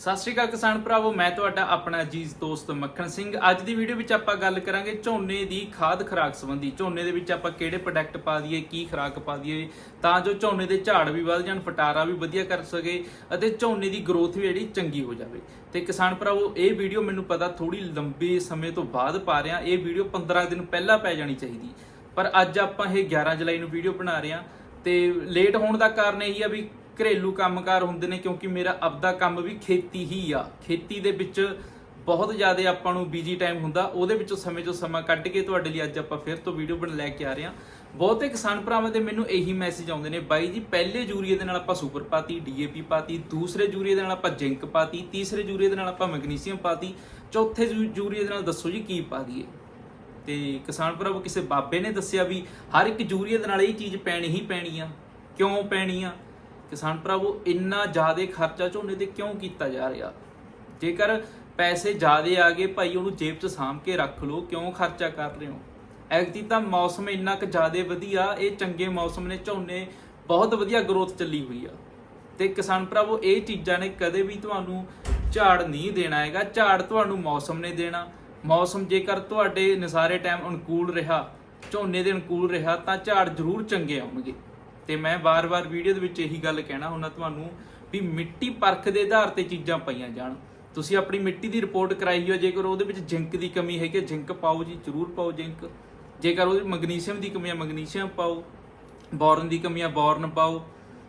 ਸਤਿ ਸ਼੍ਰੀ ਅਕਾਲ ਕਿਸਾਨ ਭਰਾਵੋ, ਮੈਂ ਤੁਹਾਡਾ ਆਪਣਾ ਅਜੀਜ਼ ਦੋਸਤ ਮੱਖਣ ਸਿੰਘ। ਅੱਜ ਦੀ ਵੀਡੀਓ ਵਿੱਚ ਆਪਾਂ ਗੱਲ ਕਰਾਂਗੇ ਝੋਨੇ ਦੀ ਖਾਦ ਖੁਰਾਕ ਸੰਬੰਧੀ। ਝੋਨੇ ਦੇ ਵਿੱਚ ਆਪਾਂ ਕਿਹੜੇ ਪ੍ਰੋਡਕਟ ਪਾ ਦਈਏ, ਕੀ ਖੁਰਾਕ ਪਾ ਦਈਏ, ਤਾਂ ਜੋ ਝੋਨੇ ਦੇ ਝਾੜ ਵੀ ਵੱਧ ਜਾਣ, ਫਟਾਰਾ ਵੀ ਵਧੀਆ ਕਰ ਸਕੇ ਅਤੇ ਝੋਨੇ ਦੀ ਗਰੋਥ ਵੀ ਜਿਹੜੀ ਚੰਗੀ ਹੋ ਜਾਵੇ। ਤੇ ਕਿਸਾਨ ਭਰਾਵੋ, ਇਹ ਵੀਡੀਓ ਮੈਨੂੰ ਪਤਾ ਥੋੜੀ ਲੰਬੇ ਸਮੇਂ ਤੋਂ ਬਾਅਦ ਪਾ ਰਿਹਾ। ਇਹ ਵੀਡੀਓ 15 ਦਿਨ ਪਹਿਲਾਂ ਪੈ ਜਾਣੀ ਚਾਹੀਦੀ। ਪਰ ਅੱਜ ਆਪਾਂ ਇਹ 11 ਜੁਲਾਈ ਨੂੰ ਵੀਡੀਓ ਬਣਾ ਰਹੇ ਹਾਂ। ਤੇ ਲੇਟ ਹੋਣ ਦਾ ਕਾਰਨ ਇਹੀ ਆ ਵੀ ਘਰੇਲੂ ਕੰਮਕਾਰ ਹੁੰਦੇ ਨੇ ਕਿਉਂਕਿ ਮੇਰਾ ਆਪਦਾ ਕੰਮ ਵੀ ਖੇਤੀ ਹੀ ਆ। ਖੇਤੀ ਦੇ ਵਿੱਚ ਬਹੁਤ ਜ਼ਿਆਦਾ ਆਪਾਂ ਨੂੰ ਬੀਜੀ ਟਾਈਮ ਹੁੰਦਾ। ਉਹਦੇ ਵਿੱਚੋਂ ਸਮੇਂ ਚੋਂ ਸਮਾਂ ਕੱਢ ਕੇ ਤੁਹਾਡੇ ਲਈ ਅੱਜ ਆਪਾਂ ਫਿਰ ਤੋਂ ਵੀਡੀਓ ਬਣ ਲੈ ਕੇ ਆ ਰਹੇ ਹਾਂ। ਬਹੁਤੇ ਕਿਸਾਨ ਭਰਾਵਾਂ ਦੇ ਮੈਨੂੰ ਇਹੀ ਮੈਸੇਜ ਆਉਂਦੇ ਨੇ, ਬਾਈ ਜੀ, ਪਹਿਲੇ ਯੂਰੀਏ ਦੇ ਨਾਲ ਆਪਾਂ ਸੁਪਰ ਪਾਤੀ ਡੀਏਪੀ ਪਾਤੀ, ਦੂਸਰੇ ਯੂਰੀਏ ਦੇ ਨਾਲ ਆਪਾਂ ਜ਼ਿੰਕ ਪਾਤੀ, ਤੀਸਰੇ ਯੂਰੀਏ ਦੇ ਨਾਲ ਆਪਾਂ ਮੈਗਨੀਸੀਅਮ ਪਾਤੀ, ਚੌਥੇ ਯੂ- ਯੂਰੀਏ ਦੇ ਨਾਲ ਦੱਸੋ ਜੀ ਕੀ ਪਾ ਦਈਏ? ਤੇ ਕਿਸਾਨ ਭਰਾਵੋ, ਕਿਸੇ ਬਾਬੇ ਨੇ ਦੱਸਿਆ ਵੀ ਹਰ ਇੱਕ ਯੂਰੀਏ ਦੇ ਨਾਲ ਇਹ ਚੀਜ਼ ਪੈਣੀ ਹੀ ਪੈਣੀ ਆ। ਕਿਉਂ ਪੈਣੀ ਆ? ਕਿਸਾਨ ਭਰਾਵੋ, ਇੰਨਾ ਜ਼ਿਆਦਾ ਖਰਚਾ ਝੋਨੇ ਤੇ ਕਿਉਂ ਕੀਤਾ ਜਾ ਰਿਹਾ? ਜੇਕਰ ਪੈਸੇ ਜ਼ਿਆਦਾ ਆ ਗਏ, ਭਾਈ ਉਹਨੂੰ ਜੇਬ 'ਚ ਸਾਂਭ ਕੇ ਰੱਖ ਲਓ, ਕਿਉਂ ਖਰਚਾ ਕਰ ਰਹੇ ਹੋ? ਐਗਤੀ ਤਾਂ ਮੌਸਮ ਇੰਨਾ ਕੁ ਜ਼ਿਆਦਾ ਵਧੀਆ, ਇਹ ਚੰਗੇ ਮੌਸਮ ਨੇ, ਝੋਨੇ ਬਹੁਤ ਵਧੀਆ ਗਰੋਥ ਚੱਲੀ ਹੋਈ ਆ। ਤੇ ਕਿਸਾਨ ਭਰਾਵੋ, ਇਹ ਚੀਜ਼ਾਂ ਨੇ ਕਦੇ ਵੀ ਤੁਹਾਨੂੰ ਝਾੜ ਨਹੀਂ ਦੇਣਾ ਹੈਗਾ, ਝਾੜ ਤੁਹਾਨੂੰ ਮੌਸਮ ਨੇ ਦੇਣਾ। ਮੌਸਮ ਜੇਕਰ ਤੁਹਾਡੇ ਨਿਸਾਰੇ ਟਾਈਮ ਅਨੁਕੂਲ ਰਿਹਾ, ਝੋਨੇ ਦੇ ਅਨੁਕੂਲ ਰਿਹਾ, ਤਾਂ ਝਾੜ ਜ਼ਰੂਰ ਚੰਗੇ ਆਉਣਗੇ। ਤੇ ਮੈਂ ਵਾਰ-ਵਾਰ ਵੀਡੀਓ ਦੇ ਵਿੱਚ ਇਹੀ ਗੱਲ ਕਹਿਣਾ ਹੁੰਦਾ ਤੁਹਾਨੂੰ ਵੀ ਮਿੱਟੀ ਪਰਖ ਦੇ ਆਧਾਰ ਤੇ ਚੀਜ਼ਾਂ ਪਾਈਆਂ ਜਾਣ। ਤੁਸੀਂ ਆਪਣੀ ਮਿੱਟੀ ਦੀ ਰਿਪੋਰਟ ਕਰਾਈ ਹੋ ਜੇਕਰ ਉਹਦੇ ਵਿੱਚ ਜ਼ਿੰਕ ਦੀ ਕਮੀ ਹੈਗੀ ਹੈ ਜ਼ਿੰਕ ਪਾਓ ਜੀ, ਜ਼ਰੂਰ ਪਾਓ ਜ਼ਿੰਕ। ਜੇਕਰ ਉਹਦੇ ਮੈਗਨੀਸ਼ੀਅਮ ਦੀ ਕਮੀ ਹੈ ਮੈਗਨੀਸ਼ੀਅਮ ਪਾਓ, ਬੋਰਨ ਦੀ ਕਮੀ ਹੈ ਬੋਰਨ ਪਾਓ,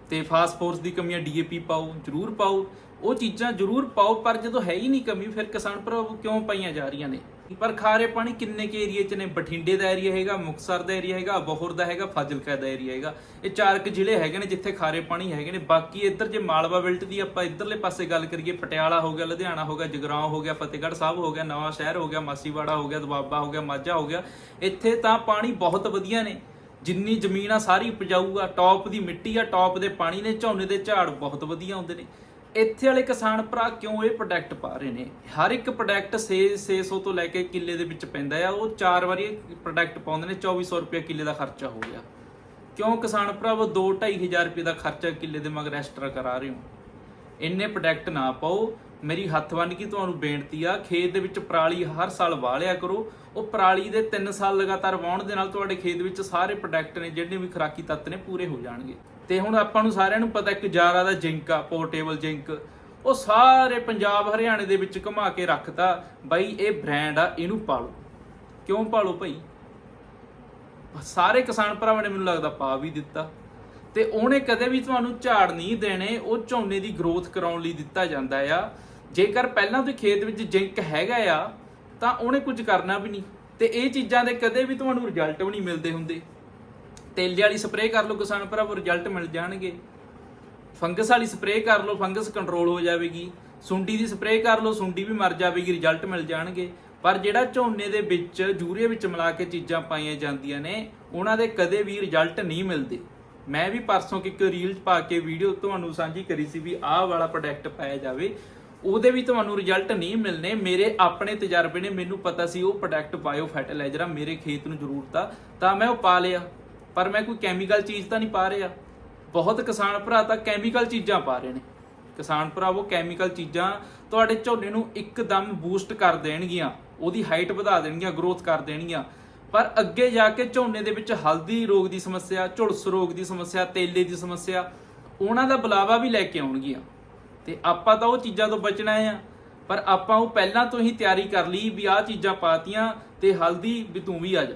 ਤੇ ਫਾਸਫੋਰਸ ਦੀ ਕਮੀ ਹੈ ਡੀਏਪੀ ਪਾਓ, ਜ਼ਰੂਰ ਪਾਓ। ਉਹ ਚੀਜ਼ਾਂ ਜ਼ਰੂਰ ਪਾਓ, ਪਰ ਜਦੋਂ ਹੈ ਹੀ ਨਹੀਂ ਕਮੀ, ਫਿਰ ਕਿਸਾਨ ਭਰਾ ਕਿਉਂ ਪਾਈਆਂ ਜਾ ਰਹੀਆਂ ਨੇ? ਪਰ ਖਾਰੇ ਪਾਣੀ ਕਿੰਨੇ ਕੇ ਏਰੀਏ ਚ ਨੇ? ਬਠਿੰਡੇ ਦਾ ਏਰੀਆ ਹੈਗਾ ਮੁਕਸਰ ਦਾ ਏਰੀਆ ਹੈਗਾ, ਬੋਹਰ ਦਾ ਹੈਗਾ, ਫਾਜ਼ਿਲਕਾ ਦਾ ਏਰੀਆ ਹੈਗਾ। ਇਹ ਚਾਰ ਕੁ ਜ਼ਿਲ੍ਹੇ ਹੈਗੇ ਨੇ ਜਿੱਥੇ ਖਾਰੇ ਪਾਣੀ ਹੈਗੇ ਨੇ। ਬਾਕੀ ਇੱਧਰ ਜੇ ਮਾਲਵਾ ਬਿਲਟ ਦੀ ਆਪਾਂ ਇੱਧਰਲੇ ਪਾਸੇ ਗੱਲ ਕਰੀਏ, ਪਟਿਆਲਾ ਹੋ ਗਿਆ, ਲੁਧਿਆਣਾ ਹੋ ਗਿਆ, ਜਗਰਾਉਂ ਹੋ ਗਿਆ, ਫਤਿਹਗੜ੍ਹ ਸਾਹਿਬ ਹੋ ਗਿਆ, ਨਵਾਂ ਸ਼ਹਿਰ ਹੋ ਗਿਆ, ਮਾਸੀਵਾੜਾ ਹੋ ਗਿਆ ਦਵਾਬਾ ਹੋ ਗਿਆ, ਮਾਝਾ ਹੋ ਗਿਆ। ਇੱਥੇ ਤਾਂ ਪਾਣੀ ਬਹੁਤ ਵਧੀਆ ਨੇ। ਜਿੰਨੀ ਜ਼ਮੀਨ ਆ, ਸਾਰੀ ਉਪਜਾਊ ਆ, ਟੌਪ ਦੀ ਮਿੱਟੀ ਆ, ਟੌਪ ਦੇ ਪਾਣੀ ਨੇ, ਝੋਨੇ ਦੇ ਝਾੜ ਬਹੁਤ ਵਧੀਆ ਹੁੰਦੇ ਨੇ। ਇੱਥੇ ਵਾਲੇ ਕਿਸਾਨ ਭਰਾ ਕਿਉਂ ਇਹ ਪ੍ਰੋਡਕਟ ਪਾ ਰਹੇ ਨੇ? ਹਰ ਇੱਕ ਪ੍ਰੋਡਕਟ 6 600 ਤੋਂ ਲੈ ਕੇ ਕਿੱਲੇ ਦੇ ਵਿੱਚ ਪੈਂਦਾ ਆ। ਉਹ ਚਾਰ ਵਾਰੀ ਪ੍ਰੋਡਕਟ ਪਾਉਂਦੇ ਨੇ 2400 ਰੁਪਏ ਕਿੱਲੇ ਦਾ ਖਰਚਾ ਹੋ ਗਿਆ। ਕਿਉਂ ਕਿਸਾਨ ਭਰਾਵੋ 2 2500 ਰੁਪਏ ਦਾ ਖਰਚਾ ਕਿੱਲੇ ਦੇ ਮਗਰ ਐਕਸਟਰਾ ਕਰਾ ਰਹੇ ਹੋ? ਇੰਨੇ ਪ੍ਰੋਡਕਟ ਨਾ ਪਾਓ। ਮੇਰੀ ਹੱਥ ਬੰਨ ਕੇ ਤੁਹਾਨੂੰ ਬੇਨਤੀ ਆ, ਖੇਤ ਦੇ ਵਿੱਚ ਪਰਾਲੀ ਹਰ ਸਾਲ ਵਾਲਿਆ ਕਰੋ। ਉਹ ਪਰਾਲੀ ਦੇ 3 ਸਾਲ ਲਗਾਤਾਰ ਵਾਉਣ ਦੇ ਨਾਲ ਤੁਹਾਡੇ ਖੇਤ ਵਿੱਚ ਸਾਰੇ ਪ੍ਰੋਡਕਟ ਨੇ, ਜਿਹੜੇ ਵੀ ਖੁਰਾਕੀ ਤੱਤ ਨੇ, ਪੂਰੇ ਹੋ ਜਾਣਗੇ। ਤੇ ਹੁਣ ਆਪਾਂ ਨੂੰ ਸਾਰਿਆਂ ਨੂੰ ਪਤਾ ਇੱਕ ਜਾਰਾ ਦਾ ਜਿੰਕ ਆ ਪੋਰਟੇਬਲ ਜਿੰਕ। ਉਹ ਸਾਰੇ ਪੰਜਾਬ, ਹਰਿਆਣੇ ਦੇ ਵਿੱਚ ਘੁਮਾ ਕੇ ਰੱਖਤਾ। ਬਾਈ, ਇਹ ਬ੍ਰਾਂਡ ਆ, ਇਹਨੂੰ ਪਾਲੋ। ਕਿਉਂ ਪਾਲੋ ਭਾਈ? ਸਾਰੇ ਕਿਸਾਨ ਭਰਾਵਾਂ ਨੇ ਮੈਨੂੰ ਲੱਗਦਾ ਪਾ ਵੀ ਦਿੱਤਾ। ਤੇ ਉਹਨੇ ਕਦੇ ਵੀ ਤੁਹਾਨੂੰ ਝਾੜ ਨਹੀਂ ਦੇਣੇ, ਉਹ ਝੋਨੇ ਦੀ ਗਰੋਥ ਕਰਾਉਣ ਲਈ ਦਿੱਤਾ ਜਾਂਦਾ ਆ। ਜੇਕਰ ਪਹਿਲਾਂ ਤੋਂ ਖੇਤ ਵਿੱਚ ਜਿੰਕ ਹੈਗਾ ਆ ਤਾਂ ਉਹਨੇ ਕੁਝ ਕਰਨਾ ਵੀ ਨਹੀਂ। ਤੇ ਇਹ ਚੀਜ਼ਾਂ ਦੇ ਕਦੇ ਵੀ ਤੁਹਾਨੂੰ ਰਿਜ਼ਲਟ ਵੀ ਨਹੀਂ ਮਿਲਦੇ ਹੁੰਦੇ। ਤੇਲੇ ਵਾਲੀ ਸਪਰੇਅ ਕਰ ਲਓ ਕਿਸਾਨ ਭਰਾਵੋ ਰਿਜ਼ਲਟ ਮਿਲ ਜਾਣਗੇ। ਫੰਗਸ ਵਾਲੀ ਸਪਰੇਅ ਕਰ ਲਓ, ਫੰਗਸ ਕੰਟਰੋਲ ਹੋ ਜਾਵੇਗੀ। ਸੁੰਡੀ ਦੀ ਸਪਰੇਅ ਕਰ ਲਓ, ਸੁੰਡੀ ਵੀ ਮਰ ਜਾਵੇਗੀ ਰਿਜ਼ਲਟ ਮਿਲ ਜਾਣਗੇ। ਪਰ ਜਿਹੜਾ ਝੋਨੇ ਦੇ ਵਿੱਚ, ਯੂਰੀਆ ਵਿੱਚ ਮਿਲਾ ਕੇ ਚੀਜ਼ਾਂ ਪਾਈਆਂ ਜਾਂਦੀਆਂ ਨੇ, ਉਹਨਾਂ ਦੇ ਕਦੇ ਵੀ ਰਿਜ਼ਲਟ ਨਹੀਂ ਮਿਲਦੇ। ਮੈਂ ਵੀ ਪਰਸੋਂ ਕਿ ਇੱਕ ਰੀਲ ਪਾ ਕੇ ਵੀਡੀਓ ਤੁਹਾਨੂੰ ਸਾਂਝੀ ਕਰੀ ਸੀ ਵੀ ਆਹ ਵਾਲਾ ਪ੍ਰੋਡਕਟ ਪਾਇਆ ਜਾਵੇ। ਉਹਦੇ ਵੀ ਤੁਹਾਨੂੰ ਰਿਜ਼ਲਟ ਨਹੀਂ ਮਿਲਨੇ। ਮੇਰੇ ਆਪਣੇ ਤਜਰਬੇ ਨੇ, ਮੈਨੂੰ ਪਤਾ ਸੀ ਉਹ ਪ੍ਰੋਡਕਟ ਬਾਇਓ ਫਰਟੀਲਾਈਜ਼ਰ ਆ, ਮੇਰੇ ਖੇਤ ਨੂੰ ਜ਼ਰੂਰਤ ਆ ਤਾਂ ਮੈਂ ਉਹ ਪਾ ਲਿਆ। ਪਰ ਮੈਂ ਕੋਈ ਕੈਮੀਕਲ ਚੀਜ਼ ਤਾਂ ਨਹੀਂ ਪਾ ਰਿਹਾ। ਬਹੁਤ ਕਿਸਾਨ ਭਰਾ ਤਾਂ ਕੈਮੀਕਲ ਚੀਜ਼ਾਂ ਪਾ ਰਹੇ ਨੇ। ਕਿਸਾਨ ਭਰਾਵੋ ਕੈਮੀਕਲ ਚੀਜ਼ਾਂ ਤੁਹਾਡੇ ਝੋਨੇ ਨੂੰ ਇੱਕਦਮ ਬੂਸਟ ਕਰ ਦੇਣਗੀਆਂ। ਉਹਦੀ ਹਾਈਟ ਵਧਾ ਦੇਣਗੀਆਂ ਗਰੋਥ ਕਰ ਦੇਣਗੀਆਂ। ਪਰ ਅੱਗੇ ਜਾ ਕੇ ਝੋਨੇ ਦੇ ਵਿੱਚ ਹਲਦੀ ਰੋਗ ਦੀ ਸਮੱਸਿਆ, ਝੁਲਸ ਰੋਗ ਦੀ ਸਮੱਸਿਆ, ਤੇਲੇ ਦੀ ਸਮੱਸਿਆ, ਉਹਨਾਂ ਦਾ ਬੁਲਾਵਾ ਵੀ ਲੈ ਕੇ ਆਉਣਗੀਆਂ। ਤੇ ਆਪਾਂ ਤਾਂ ਉਹ ਚੀਜ਼ਾਂ ਤੋਂ ਬਚਣਾ ਆ। ਪਰ ਆਪਾਂ ਉਹ ਪਹਿਲਾਂ ਤੋਂ ਹੀ ਤਿਆਰੀ ਕਰ ਲਈ ਵੀ ਆਹ ਚੀਜ਼ਾਂ ਪਾਤੀਆਂ ਤੇ ਹਲਦੀ ਵੀ ਤੂੰ ਵੀ ਆ ਜਾ।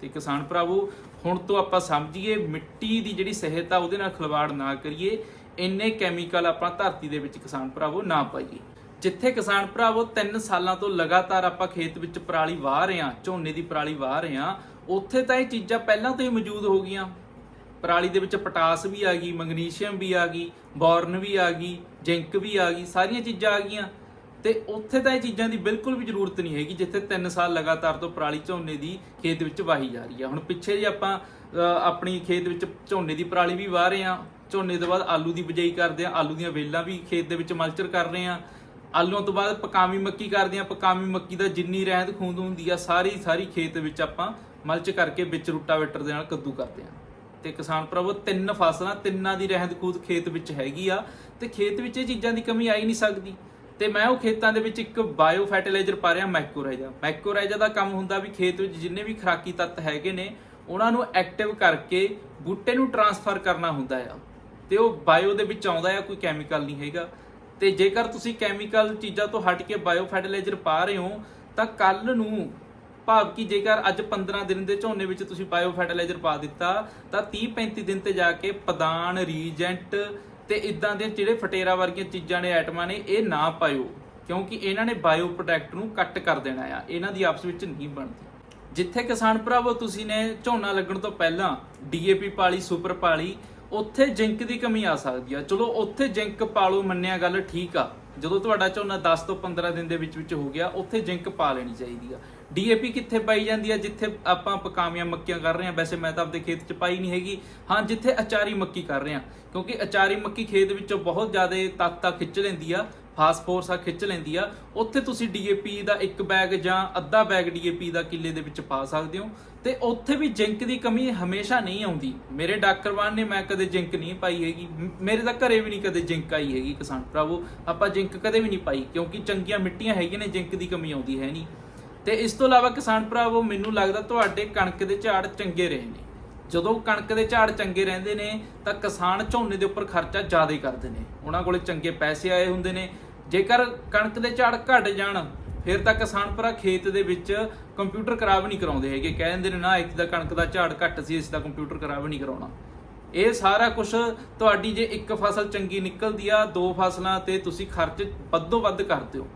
ਤੇ ਕਿਸਾਨ ਭਰਾਵੋ, ਹੁਣ ਤੋਂ ਆਪਾਂ ਸਮਝੀਏ, ਮਿੱਟੀ ਦੀ ਜਿਹੜੀ ਸਿਹਤ ਆ ਉਹਦੇ ਨਾਲ ਖਿਲਵਾੜ ਨਾ ਕਰੀਏ, ਇੰਨੇ ਕੈਮੀਕਲ ਆਪਾਂ ਧਰਤੀ ਦੇ ਵਿੱਚ ਕਿਸਾਨ ਭਰਾਵੋ ਨਾ ਪਾਈਏ। ਜਿੱਥੇ ਕਿਸਾਨ ਭਰਾਵੋ 3 ਸਾਲਾਂ ਤੋਂ ਲਗਾਤਾਰ ਆਪਾਂ ਖੇਤ ਵਿੱਚ ਪਰਾਲੀ ਵਾਹ ਰਹੇ ਹਾਂ, ਝੋਨੇ ਦੀ ਪਰਾਲੀ ਵਾਹ ਰਹੇ ਹਾਂ, ਉੱਥੇ ਤਾਂ ਇਹ ਚੀਜ਼ਾਂ ਪਹਿਲਾਂ ਤੋਂ ਹੀ ਮੌਜੂਦ ਹੋ ਗਈਆਂ। ਪਰਾਲੀ ਦੇ ਵਿੱਚ ਪੋਟਾਸ ਵੀ ਆ ਗਈ, ਮੈਗਨੀਸ਼ੀਅਮ ਵੀ ਆ ਗਈ, ਬੋਰਨ ਵੀ ਆ ਗਈ ਜ਼ਿੰਕ ਵੀ ਆ ਗਈ, ਸਾਰੀਆਂ ਚੀਜ਼ਾਂ ਆ ਗਈਆਂ। ਤੇ ਉੱਥੇ ਤਾਂ ਇਹ ਚੀਜ਼ਾਂ ਦੀ ਬਿਲਕੁਲ ਵੀ ਜ਼ਰੂਰਤ ਨਹੀਂ ਹੈਗੀ, ਜਿੱਥੇ 3 ਸਾਲ ਲਗਾਤਾਰ ਤੋਂ ਪਰਾਲੀ ਝੋਨੇ ਦੀ ਖੇਤ ਵਿੱਚ ਵਾਹੀ ਜਾ ਰਹੀ ਹੈ ਹੁਣ ਪਿੱਛੇ ਜੇ ਆਪਾਂ ਆਪਣੀ ਖੇਤ ਵਿੱਚ ਝੋਨੇ ਦੀ ਪਰਾਲੀ ਵੀ ਵਾਹ ਰਹੇ ਹਾਂ ਝੋਨੇ ਤੋਂ ਬਾਅਦ ਆਲੂ ਦੀ ਬਿਜਾਈ ਕਰਦੇ ਹਾਂ ਆਲੂ ਦੀਆਂ ਵੇਲਾਂ ਵੀ ਖੇਤ ਦੇ ਵਿੱਚ ਮਲਚਰ ਕਰ ਰਹੇ ਹਾਂ ਆਲੂਆਂ ਤੋਂ ਬਾਅਦ ਪਕਾਮੀ ਮੱਕੀ ਕਰਦੇ ਹਾਂ ਪਕਾਮੀ ਮੱਕੀ ਦਾ ਜਿੰਨੀ ਰਹਿੰਦ ਖੂੰਦ ਹੁੰਦੀ ਆ, ਸਾਰੀ ਸਾਰੀ ਖੇਤ ਵਿੱਚ ਆਪਾਂ ਮਲਚ ਕਰਕੇ ਵਿੱਚ ਰੂਟਾਵੇਟਰ ਦੇ ਨਾਲ ਕੱਦੂ ਕਰਦੇ ਹਾਂ ਤੇ ਕਿਸਾਨ ਭਰਾਵੋ ਤਿੰਨ ਫਸਲਾਂ, ਤਿੰਨਾਂ ਦੀ ਰਹਿੰਦ ਖੂਦ ਖੇਤ ਵਿੱਚ ਹੈਗੀ ਆ ਤੇ ਖੇਤ ਵਿੱਚ ਇਹ ਚੀਜ਼ਾਂ ਦੀ ਕਮੀ ਆਈ ਨਹੀਂ ਸਕਦੀ। ਤੇ ਮੈਂ ਉਹ ਖੇਤਾਂ ਦੇ ਵਿੱਚ ਇੱਕ ਬਾਇਓ ਫਰਟੀਲਾਈਜ਼ਰ ਪਾ ਰਿਹਾ, ਮੈਕੋਰਾਈਜ਼ਾ। ਮੈਕੋਰਾਈਜ਼ਾ ਦਾ ਕੰਮ ਹੁੰਦਾ ਵੀ ਖੇਤ ਵਿੱਚ ਜਿੰਨੇ ਵੀ ਖਰਾਕੀ ਤੱਤ ਹੈਗੇ ਨੇ, ਉਹਨਾਂ ਨੂੰ ਐਕਟਿਵ ਕਰਕੇ ਬੂਟੇ ਨੂੰ ਟਰਾਂਸਫਰ ਕਰਨਾ ਹੁੰਦਾ ਆ। ਤੇ ਉਹ ਬਾਇਓ ਦੇ ਵਿੱਚ ਆਉਂਦਾ ਆ, ਕੋਈ ਕੈਮੀਕਲ ਨਹੀਂ ਹੈਗਾ। ਤੇ ਜੇਕਰ ਤੁਸੀਂ ਕੈਮੀਕਲ ਚੀਜ਼ਾਂ ਤੋਂ ਹਟ ਕੇ ਬਾਇਓ ਫਰਟੀਲਾਈਜ਼ਰ ਪਾ ਰਹੇ ਹੋ, ਤਾਂ ਕੱਲ ਨੂੰ ਭਾਵ ਕਿ ਜੇਕਰ ਅੱਜ 15 ਦਿਨ ਦੇ ਝੋਨੇ ਵਿੱਚ ਤੁਸੀਂ ਬਾਇਓ ਫਰਟੀਲਾਈਜ਼ਰ ਪਾ ਦਿੱਤਾ, ਤਾਂ 30 35 ਦਿਨ ਤੇ ਜਾ ਕੇ ਪਦਾਨ, ਰੀਜੈਂਟ ਤੇ ਇਦਾਂ ਦੇ ਜਿਹੜੇ ਫਟੇਰਾ ਵਰਗੀਆਂ ਚੀਜ਼ਾਂ ਨੇ ਆਈਟਮਾਂ ਨੇ, ਇਹ ਨਾ ਪਾਇਓ। ਕਿਉਂਕਿ ਇਹਨਾਂ ਨੇ ਬਾਇਓ ਪ੍ਰੋਡਕਟ ਨੂੰ ਕੱਟ ਕਰ ਦੇਣਾ ਆ। ਇਹਨਾਂ ਦੀ ਆਪਸ ਵਿੱਚ ਨਹੀਂ ਬਣਦੀ। ਜਿੱਥੇ ਕਿਸਾਨ ਭਰਾਵੋ, ਤੁਸੀਂ ਨੇ ਝੋਨਾ ਲੱਗਣ ਤੋਂ ਪਹਿਲਾਂ ਡੀਏਪੀ ਪਾਲੀ, ਸੁਪਰ ਪਾਲੀ, ਉੱਥੇ ਜਿੰਕ ਦੀ ਕਮੀ ਆ ਸਕਦੀ ਆ। ਚਲੋ, ਉੱਥੇ ਜਿੰਕ ਪਾਲੋ ਮੰਨਿਆ ਗੱਲ ਠੀਕ ਆ। ਜਦੋਂ ਤੁਹਾਡਾ ਝੋਨਾ 10 ਤੋਂ 15 ਦਿਨ ਦੇ ਵਿੱਚ ਵਿੱਚ ਹੋ ਗਿਆ, ਉੱਥੇ ਜਿੰਕ ਪਾ ਲੈਣੀ ਚਾਹੀਦੀ ਆ। ਡੀਏਪੀ ਕਿੱਥੇ ਪਾਈ ਜਾਂਦੀ ਆ, ਜਿੱਥੇ ਆਪਾਂ ਪਕਾਵੀਆਂ ਮੱਕੀਆਂ ਕਰ ਰਹੇ ਹਾਂ ਵੈਸੇ ਮੈਂ ਤਾਂ ਆਪਦੇ ਖੇਤ 'ਚ ਪਾਈ ਨਹੀਂ ਹੈਗੀ। ਹਾਂ, ਜਿੱਥੇ ਅਚਾਰੀ ਮੱਕੀ ਕਰ ਰਹੇ ਆ। ਕਿਉਂਕਿ ਅਚਾਰੀ ਮੱਕੀ ਖੇਤ ਵਿੱਚੋਂ ਬਹੁਤ ਜ਼ਿਆਦਾ ਤੱਤਾ ਖਿੱਚ ਲੈਂਦੀ ਆ, ਫਾਸਫੋਰਸ ਆ, ਖਿੱਚ ਲੈਂਦੀ ਆ। ਉੱਥੇ ਤੁਸੀਂ ਡੀਏਪੀ ਦਾ ਇੱਕ ਬੈਗ ਜਾਂ ਅੱਧਾ ਬੈਗ ਡੀਏਪੀ ਦਾ ਕਿੱਲੇ ਦੇ ਵਿੱਚ ਪਾ ਸਕਦੇ ਹੋ। ਤੇ ਉੱਥੇ ਵੀ ਜਿੰਕ ਦੀ ਕਮੀ ਹਮੇਸ਼ਾ ਨਹੀਂ ਆਉਂਦੀ। ਮੇਰੇ ਡਾਕਟਰਵਾਨ ਨੇ ਮੈਂ ਕਦੇ ਜਿੰਕ ਨਹੀਂ ਪਾਈ ਹੈਗੀ। ਮੇਰੇ ਤਾਂ ਘਰੇ ਵੀ ਨਹੀਂ ਕਦੇ ਜਿੰਕ ਆਈ ਹੈਗੀ ਕਿਸਾਨ ਭਰਾਵੋ। ਆਪਾਂ ਜਿੰਕ ਕਦੇ ਵੀ ਨਹੀਂ ਪਾਈ, ਕਿਉਂਕਿ ਚੰਗੀਆਂ ਮਿੱਟੀਆਂ ਹੈਗੀਆਂ ਨੇ, ਜਿੰਕ ਦੀ ਕਮੀ ਆਉਂਦੀ ਹੈ ਨਹੀਂ। ਤੇ ਇਸ ਤੋਂ ਇਲਾਵਾ ਕਿਸਾਨ ਭਰਾਵੋ, ਮੈਨੂੰ ਲੱਗਦਾ ਤੁਹਾਡੇ ਕਣਕ ਦੇ ਝਾੜ ਚੰਗੇ ਰਹੇ ਨੇ। ਜਦੋਂ ਕਣਕ ਦੇ ਝਾੜ ਚੰਗੇ ਰਹਿੰਦੇ ਨੇ, ਤਾਂ ਕਿਸਾਨ ਝੋਨੇ ਦੇ ਉੱਪਰ ਖਰਚਾ ਜ਼ਿਆਦਾ ਕਰਦੇ ਨੇ। ਉਹਨਾਂ ਕੋਲੇ ਚੰਗੇ ਪੈਸੇ ਆਏ ਹੁੰਦੇ ਨੇ। ਜੇਕਰ ਕਣਕ ਦੇ ਝਾੜ ਘਟ ਜਾਣ, ਫਿਰ ਤਾਂ ਕਿਸਾਨ ਭਰਾ ਖੇਤ ਦੇ ਵਿੱਚ ਕੰਪਿਊਟਰ ਖਰਾਬ ਨਹੀਂ ਕਰਾਉਂਦੇ ਹੈਗੇ। ਕਹਿ ਦਿੰਦੇ ਨੇ, ਨਾ ਇੱਕ ਦਾ ਕਣਕ ਦਾ ਝਾੜ ਘੱਟ ਸੀ ਇਸ ਦਾ ਕੰਪਿਊਟਰ ਖਰਾਬ ਨਹੀਂ ਕਰਾਉਣਾ। ਇਹ ਸਾਰਾ ਕੁਝ ਤੁਹਾਡੀ ਜੇ ਇੱਕ ਫਸਲ ਚੰਗੀ ਨਿਕਲਦੀ ਆ, ਦੋ ਫਸਲਾਂ ਤੇ ਤੁਸੀਂ ਖਰਚ ਵੱਧੋ ਵੱਧ ਕਰਦੇ ਹੋ।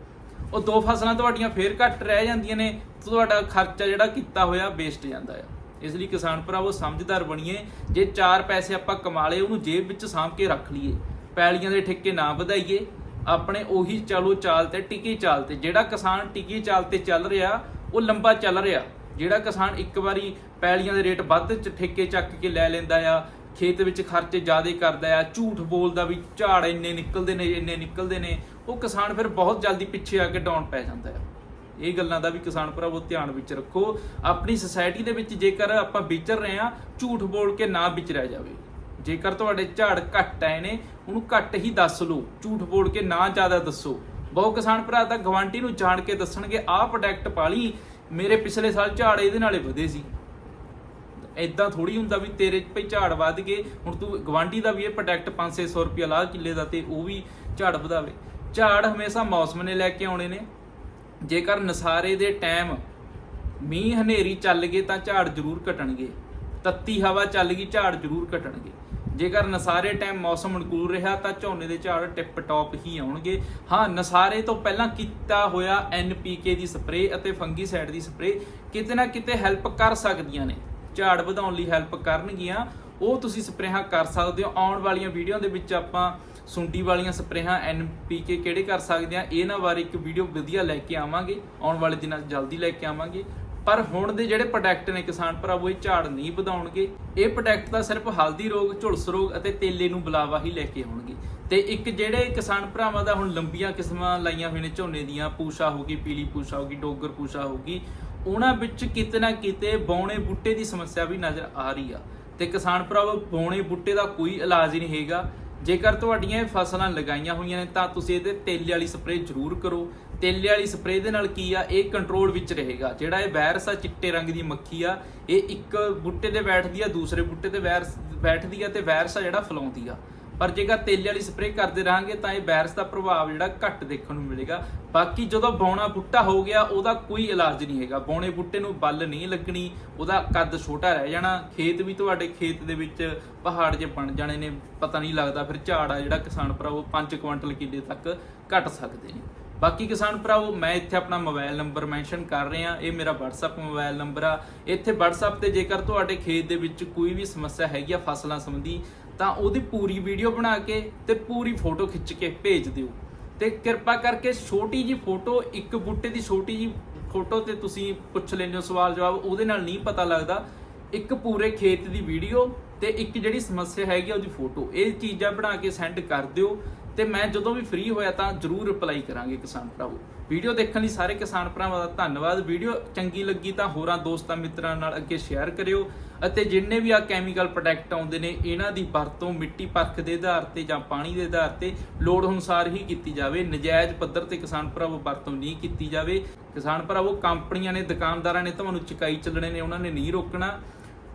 ਉਹ ਦੋ ਫਸਲਾਂ ਤੁਹਾਡੀਆਂ ਫੇਰ ਘੱਟ ਰਹਿ ਜਾਂਦੀਆਂ ਨੇ ਤੁਹਾਡਾ ਖਰਚਾ ਜਿਹੜਾ ਕੀਤਾ ਹੋਇਆ ਵੇਸਟ ਜਾਂਦਾ ਆ। ਇਸ ਲਈ ਕਿਸਾਨ ਭਰਾਵੋ, ਸਮਝਦਾਰ ਬਣੀਏ, ਜੇ ਚਾਰ ਪੈਸੇ ਆਪਾਂ ਕਮਾ ਲਏ, ਉਹਨੂੰ ਜੇਬ ਵਿੱਚ ਸਾਂਭ ਕੇ ਰੱਖ ਲਈਏ। ਪੈਲੀਆਂ ਦੇ ਠੇਕੇ ਨਾ ਵਧਾਈਏ, ਆਪਣੇ ਉਹੀ ਚਾਲੂ ਚਾਲ ਤੇ, ਟਿਕੀ ਚਾਲ ਤੇ। ਜਿਹੜਾ ਕਿਸਾਨ ਟਿਕੀ ਚਾਲ ਤੇ ਚੱਲ ਰਿਹਾ, ਉਹ ਲੰਬਾ ਚੱਲ ਰਿਹਾ। ਜਿਹੜਾ ਕਿਸਾਨ ਇੱਕ ਵਾਰੀ ਪੈਲੀਆਂ ਦੇ ਰੇਟ ਵੱਧ ਚ ਠੇਕੇ ਚੱਕ ਕੇ ਲੈ ਲੈਂਦਾ ਆ, ਖੇਤ ਵਿੱਚ ਖਰਚੇ ਜ਼ਿਆਦਾ ਕਰਦਾ ਆ, ਝੂਠ ਬੋਲਦਾ ਵੀ ਝਾੜ ਇੰਨੇ ਨਿਕਲਦੇ ਨੇ, ਇੰਨੇ ਨਿਕਲਦੇ ਨੇ ਉਹ ਕਿਸਾਨ ਫਿਰ ਬਹੁਤ ਜਲਦੀ ਪਿੱਛੇ ਆ ਕੇ ਡਾਊਨ ਪੈ ਜਾਂਦਾ ਆ ਇਹ ਗੱਲਾਂ ਦਾ ਵੀ ਕਿਸਾਨ ਭਰਾਵੋ ਧਿਆਨ ਵਿੱਚ ਰੱਖੋ। ਆਪਣੀ ਸੁਸਾਇਟੀ ਦੇ ਵਿੱਚ ਜੇਕਰ ਆਪਾਂ ਵਿਚਰ ਰਹੇ ਆ ਝੂਠ ਬੋਲ ਕੇ ਨਾ ਵਿਚਰਿਆ ਜਾਵੇ। ਜੇਕਰ ਤੁਹਾਡੇ ਝਾੜ ਘੱਟ ਆਏ ਨੇ, ਉਹਨੂੰ ਘੱਟ ਹੀ ਦੱਸ ਲਓ। ਝੂਠ ਬੋਲ ਕੇ ਨਾ ਜ਼ਿਆਦਾ ਦੱਸੋ। ਬਹੁਤ ਕਿਸਾਨ ਭਰਾ ਤਾਂ ਗਵਾਂਟੀ ਨੂੰ ਜਾਣ ਕੇ ਦੱਸਣਗੇ, ਆਹ ਪ੍ਰੋਡਕਟ ਪਾਲੀ, ਮੇਰੇ ਪਿਛਲੇ ਸਾਲ ਝਾੜ ਇਹਦੇ ਨਾਲੇ ਵਧੇ ਸੀ। ਇਦਾਂ ਥੋੜੀ ਹੁੰਦਾ ਵੀ ਤੇਰੇ ਚ ਭਈ ਝਾੜ ਵੱਧ ਗਏ, ਹੁਣ ਤੂੰ ਗਵਾਂਢੀ ਦਾ ਵੀ ਇਹ ਪ੍ਰੋਡਕਟ 500 ਰੁਪਿਆ ਲਾ ਕਿੱਲੇ ਦਾ ਤੇ ਉਹ ਵੀ ਝਾੜ ਵਧਾਵੇ। ਝਾੜ ਹਮੇਸ਼ਾ ਮੌਸਮ ਨੇ ਲੈ ਕੇ ਆਉਣੇ ਨੇ। ਜੇਕਰ ਨਸਾਰੇ ਦੇ ਟਾਈਮ ਮੀਂਹ ਹਨੇਰੀ ਚੱਲ ਗਏ ਤਾਂ ਝਾੜ ਜ਼ਰੂਰ ਘਟਣਗੇ। ਤੱਤੀ ਹਵਾ ਚੱਲ ਗਈ, ਝਾੜ ਜ਼ਰੂਰ ਘਟਣਗੇ। ਜੇਕਰ ਨਸਾਰੇ ਟਾਈਮ ਮੌਸਮ ਅਨੁਕੂਲ ਰਿਹਾ ਤਾਂ ਝੋਨੇ ਦੇ ਝਾੜ ਟਿਪ ਟੌਪ ਹੀ ਆਉਣਗੇ। ਹਾਂ, ਨਸਾਰੇ ਤੋਂ ਪਹਿਲਾਂ ਕੀਤਾ ਹੋਇਆ NPK ਦੀ ਸਪਰੇਅ ਅਤੇ ਫੰਗੀਸਾਈਡ ਦੀ ਸਪਰੇਅ ਕਿਤੇ ਨਾ ਕਿਤੇ ਹੈਲਪ ਕਰ ਸਕਦੀਆਂ ਨੇ। ਝਾੜ ਵਧਾਉਣ ਲਈ ਹੈਲਪ ਕਰਨਗੀਆਂ। ਉਹ ਤੁਸੀਂ ਸਪਰੇਹਾਂ ਕਰ ਸਕਦੇ ਹੋ। ਆਉਣ ਵਾਲੀਆਂ ਵੀਡੀਓ ਦੇ ਵਿੱਚ ਆਪਾਂ ਸੁੰਡੀ ਵਾਲੀਆਂ ਸਪਰੇਹਾਂ NPK ਕਿਹੜੇ ਕਰ ਸਕਦੇ ਆ? ਇਹਨਾਂ ਬਾਰੇ ਇੱਕ ਵੀਡੀਓ ਵਧੀਆ ਲੈ ਕੇ ਆਵਾਂਗੇ। ਆਉਣ ਵਾਲੇ ਦਿਨਾਂ 'ਚ ਜਲਦੀ ਲੈ ਕੇ ਆਵਾਂਗੇ। ਪਰ ਹੁਣ ਦੇ ਜਿਹੜੇ ਪ੍ਰੋਡਕਟ ਨੇ ਕਿਸਾਨ ਭਰਾਵੋ, ਇਹ ਝਾੜ ਨਹੀਂ ਵਧਾਉਣਗੇ। ਇਹ ਪ੍ਰੋਡਕਟ ਤਾਂ ਸਿਰਫ ਹਲਦੀ ਰੋਗ, ਝੁਲਸ ਰੋਗ ਅਤੇ ਤੇਲੇ ਨੂੰ ਬੁਲਾਵਾ ਹੀ ਲੈ ਕੇ ਆਉਣਗੇ। ਤੇ ਇੱਕ ਜਿਹੜੇ ਕਿਸਾਨ ਭਰਾਵਾਂ ਦਾ ਹੁਣ ਲੰਬੀਆਂ ਕਿਸਮਾਂ ਲਾਈਆਂ ਹੋਈਆਂ ਨੇ, ਝੋਨੇ ਦੀਆਂ ਪੂਸ਼ਾ ਹੋਗੀ ਪੀਲੀ ਪੂਸ਼ਾ ਹੋਗੀ ਡੋਗਰ ਪੂਸ਼ਾ ਹੋਗੀ ਉਹਨਾਂ ਵਿੱਚ ਕਿਤੇ ਨਾ ਕਿਤੇ ਬੌਣੇ ਬੂਟੇ ਦੀ ਸਮੱਸਿਆ ਵੀ ਨਜ਼ਰ ਆ ਰਹੀ ਆ। ਤੇ ਕਿਸਾਨ ਭਰਾਵੋ, ਬੌਣੇ ਬੂਟੇ ਦਾ ਕੋਈ ਇਲਾਜ ਨਹੀਂ ਹੈਗਾ। ਜੇਕਰ ਤੁਹਾਡੀਆਂ ਇਹ ਫਸਲਾਂ ਲਗਾਈਆਂ ਹੋਈਆਂ ਨੇ ਤਾਂ ਤੁਸੀਂ ਇਹਦੇ ਤੇਲੇ ਵਾਲੀ ਸਪਰੇਅ ਜ਼ਰੂਰ ਕਰੋ। ਤੇਲੇ ਵਾਲੀ ਸਪਰੇਅ ਦੇ ਨਾਲ ਕੀ ਆ? ਇਹ ਕੰਟਰੋਲ ਵਿੱਚ ਰਹੇਗਾ। ਜਿਹੜਾ ਇਹ ਵਾਇਰਸ ਆ, ਚਿੱਟੇ ਰੰਗ ਦੀ ਮੱਖੀ ਆ, ਇਹ ਇੱਕ ਬੂਟੇ ਤੇ ਬੈਠਦੀ ਆ, ਦੂਸਰੇ ਬੂਟੇ ਤੇ ਵਾਇਰਸ ਬੈਠਦੀ ਆ ਤੇ ਵਾਇਰਸ ਆ ਜਿਹੜਾ ਫੈਲਾਉਂਦੀ ਆ। ਪਰ ਜੇਕਰ ਤੇਲੇ ਵਾਲੀ ਸਪਰੇਅ ਕਰਦੇ ਰਹਾਂਗੇ ਤਾਂ ਇਹ ਵਾਇਰਸ ਦਾ ਪ੍ਰਭਾਵ ਜਿਹੜਾ ਘੱਟ ਦੇਖਣ ਨੂੰ ਮਿਲੇਗਾ। ਬਾਕੀ ਜਦੋਂ ਬੌਣਾ ਬੂਟਾ ਹੋ ਗਿਆ, ਉਹਦਾ ਕੋਈ ਇਲਾਜ ਨਹੀਂ ਹੈਗਾ। ਬੌਣੇ ਬੂਟੇ ਨੂੰ ਬੱਲ ਨਹੀਂ ਲੱਗਣੀ, ਉਹਦਾ ਕੱਦ ਛੋਟਾ ਰਹਿ ਜਾਣਾ। ਖੇਤ ਵੀ ਤੁਹਾਡੇ ਖੇਤ ਦੇ ਵਿੱਚ ਪਹਾੜ ਜੇ ਬਣ ਜਾਣੇ ਨੇ, ਪਤਾ ਨਹੀਂ ਲੱਗਦਾ ਫਿਰ ਝਾੜ ਆ ਜਿਹੜਾ ਕਿਸਾਨ ਭਰਾ, ਉਹ 5 ਕੁਇੰਟਲ ਕਿੱਲੇ ਤੱਕ ਘਟ ਸਕਦੇ ਨੇ। ਬਾਕੀ ਕਿਸਾਨ ਭਰਾਵੋ, ਮੈਂ ਇੱਥੇ ਆਪਣਾ ਮੋਬਾਈਲ ਨੰਬਰ ਮੈਂਸ਼ਨ ਕਰ ਰਿਹਾ। ਇਹ ਮੇਰਾ WhatsApp ਮੋਬਾਈਲ ਨੰਬਰ ਆ। ਇੱਥੇ WhatsApp ਤੇ ਜੇਕਰ ਤੁਹਾਡੇ ਖੇਤ ਦੇ ਵਿੱਚ ਕੋਈ ਵੀ ਸਮੱਸਿਆ ਹੈਗੀ ਆ ਫਸਲਾਂ ਸੰਬੰਧੀ ਤਾਂ ਉਹਦੀ ਪੂਰੀ ਵੀਡੀਓ ਬਣਾ ਕੇ ਤੇ ਪੂਰੀ ਫੋਟੋ ਖਿੱਚ ਕੇ ਭੇਜ ਦਿਓ। ਤੇ ਕਿਰਪਾ ਕਰਕੇ ਛੋਟੀ ਜੀ ਫੋਟੋ ਇੱਕ ਬੂਟੇ ਦੀ ਛੋਟੀ ਜੀ ਫੋਟੋ ਤੇ ਤੁਸੀਂ ਪੁੱਛ ਲੈਂਦੇ ਹੋ ਸਵਾਲ ਜਵਾਬ, ਉਹਦੇ ਨਾਲ ਨਹੀਂ ਪਤਾ ਲੱਗਦਾ। ਇੱਕ ਪੂਰੇ ਖੇਤ ਦੀ ਵੀਡੀਓ ਤੇ ਇੱਕ ਜਿਹੜੀ ਸਮੱਸਿਆ ਹੈਗੀ ਆ ਉਹਦੀ ਫੋਟੋ ਇਹ ਚੀਜ਼ਾਂ ਬਣਾ ਕੇ ਸੈਂਡ ਕਰ ਦਿਓ ਤੇ ਮੈਂ ਜਦੋਂ ਵੀ ਫ੍ਰੀ ਹੋਇਆ ਤਾਂ ਜਰੂਰ ਰਿਪਲਾਈ ਕਰਾਂਗੇ ਕਿਸਾਨ ਭਰਾਵੋ। ਵੀਡੀਓ ਦੇਖਣ ਲਈ ਸਾਰੇ ਕਿਸਾਨ ਭਰਾਵਾਂ ਦਾ ਧੰਨਵਾਦ। ਵੀਡੀਓ ਚੰਗੀ ਲੱਗੀ ਤਾਂ ਹੋਰਾਂ ਦੋਸਤਾਂ ਮਿੱਤਰਾਂ ਨਾਲ ਅੱਗੇ ਸ਼ੇਅਰ ਕਰਿਓ ਅਤੇ ਜਿੰਨੇ ਵੀ ਆ ਕੈਮੀਕਲ ਪ੍ਰੋਡਕਟ ਆਉਂਦੇ ਨੇ, ਇਹਨਾਂ ਦੀ ਵਰਤੋਂ ਮਿੱਟੀ ਪਰਖ ਦੇ ਆਧਾਰ ਤੇ ਜਾਂ ਪਾਣੀ ਦੇ ਆਧਾਰ ਤੇ ਲੋੜ ਅਨੁਸਾਰ ਹੀ ਕੀਤੀ ਜਾਵੇ। ਨਜਾਇਜ਼ ਪੱਧਰ ਤੇ ਕਿਸਾਨ ਭਰਾਵੋ ਵਰਤੋਂ ਨਹੀਂ ਕੀਤੀ ਜਾਵੇ। ਕਿਸਾਨ ਭਰਾਵੋ, ਕੰਪਨੀਆਂ ਨੇ, ਦੁਕਾਨਦਾਰਾਂ ਨੇ ਤੁਹਾਨੂੰ ਚਕਾਈ ਚੱਲਣੇ ਨੇ, ਉਹਨਾਂ ਨੇ ਨਹੀਂ ਰੋਕਣਾ।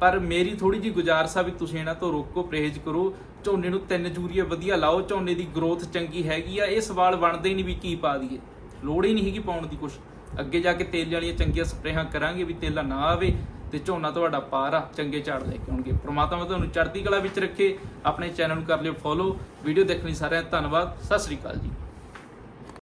ਪਰ ਮੇਰੀ ਥੋੜੀ ਜੀ ਗੁਜ਼ਾਰਿਸ਼ ਆ ਵੀ ਤੁਸੀਂ ਇਹਨਾਂ ਤੋਂ ਰੋਕੋ, ਪਰਹੇਜ਼ ਕਰੋ। ਝੋਨੇ ਨੂੰ ਤਿੰਨ ਯੂਰੀਆ ਵਧੀਆ ਲਾਓ। ਝੋਨੇ ਦੀ ਗਰੋਥ ਚੰਗੀ ਹੈਗੀ ਆ। ਇਹ ਸਵਾਲ ਬਣਦੇ ਹੀ ਨਹੀਂ ਵੀ ਕੀ ਪਾ ਦਈਏ। ਲੋੜ ਹੀ ਨਹੀਂ ਹੈਗੀ ਪਾਉਣ ਦੀ ਕੁਛ। ਅੱਗੇ ਜਾ ਕੇ ਤੇਲ ਵਾਲੀਆਂ ਚੰਗੀਆਂ ਸਪਰੇਹਾਂ ਕਰਾਂਗੇ ਵੀ ਤੇਲਾ ਨਾ ਆਵੇ ਤੇ ਝੋਨਾ ਤੁਹਾਡਾ ਪਾਰ ਆ, ਚੰਗੇ ਝਾੜ ਲੈ ਕੇ ਆਉਣਗੇ। ਪ੍ਰਮਾਤਮਾ ਤੁਹਾਨੂੰ ਚੜ੍ਹਦੀ ਕਲਾ ਵਿੱਚ ਰੱਖੇ। ਆਪਣੇ ਚੈਨਲ ਨੂੰ ਕਰ ਲਿਓ ਫੋਲੋ ਵੀਡੀਓ ਦੇਖਣ ਲਈ ਸਾਰਿਆਂ ਦਾ ਧੰਨਵਾਦ। ਸਤਿ ਸ੍ਰੀ ਅਕਾਲ ਜੀ।